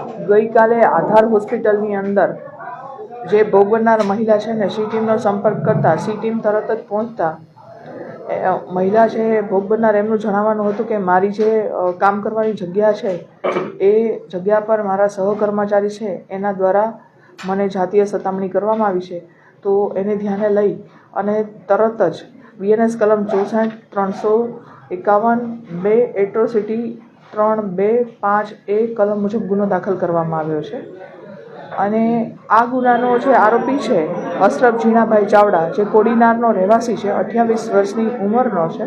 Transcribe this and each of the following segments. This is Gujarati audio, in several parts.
ગઈકાલે આધાર હોસ્પિટલની અંદર જે ભોગ મહિલા છે ને, સી ટીમનો સંપર્ક કરતા, સી ટીમ તરત જ પહોંચતા. મહિલા છે ભોગ બનનાર એમનું જણાવવાનું હતું કે મારી જે કામ કરવાની જગ્યા છે, એ જગ્યા પર મારા સહકર્મચારી છે, એના દ્વારા મને જાતીય સતામણી કરવામાં આવી છે. તો એને ધ્યાને લઈ અને તરત જ બીએનએસ કલમ ચોસઠ ત્રણસો એકાવન બે એટ્રોસિટી ત્રણ બે પાંચ એ કલમ મુજબ ગુનો દાખલ કરવામાં આવ્યો છે. અને આ ગુનાનો જે આરોપી છે અશરફ ઝીણાભાઈ ચાવડા જે કોડીનારનો રહેવાસી છે અઠ્યાવીસ વર્ષની ઉંમરનો છે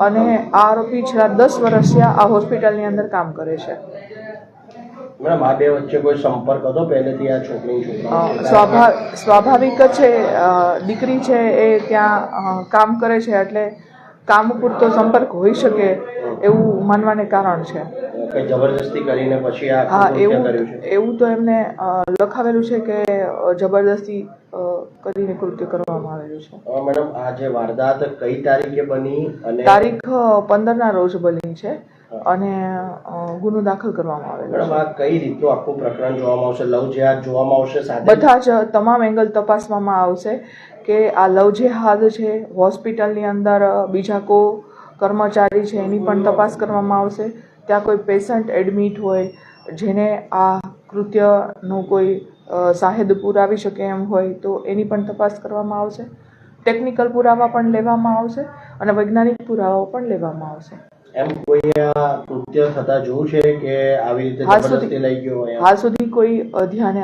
અને આ આરોપી છેલ્લા દસ વર્ષથી આ હોસ્પિટલની અંદર કામ કરે છે. મેડમ આ બે વચ્ચે કોઈ સંપર્ક હતો? પહેલેથી આ છોકરી અ, સ્વાભાવિક જ છે દીકરી છે એ ત્યાં કામ કરે છે એટલે કામ પૂરતો સંપર્ક હોઈ શકે એવું માનવાને કારણ છે. જબરદસ્તી કરીને પછી હા એવું એવું તો એમને લખાવેલું છે કે જબરદસ્તી કરીને કૃત્ય કરવામાં આવેલું છે. મેડમ આ જે વારદાત કઈ તારીખે બની અને તારીખ પંદરના રોજ બની છે. અને ગુનો દાખલ કરવામાં આવેલો મેડમ આ કઈ રીતનું આખું પ્રકરણ જોવામાં આવશે? લવ જેહાદ જોવામાં આવશે સાથે? બધા જ તમામ એંગલ તપાસવામાં આવશે કે આ લવ જેહાદ છે હોસ્પિટલની અંદર બીજા કો કર્મચારી છે એની પણ તપાસ કરવામાં આવશે. ત્યાં કોઈ પેશન્ટ એડમિટ હોય જેને આ કૃત્યનું કોઈ સાહેદ પુરાવી શકે એમ હોય તો એની પણ તપાસ કરવામાં આવશે. ટેકનિકલ પુરાવા પણ લેવામાં આવશે. અને વૈજ્ઞાનિક પુરાવાઓ પણ લેવામાં આવશે. એમ કોઈ કૃત્ય થતા જોયું છે કે આવી રીતે હાલ સુધી- જબરદસ્તી લઈ ગયો હોય હાલ સુધી કોઈ ધ્યાને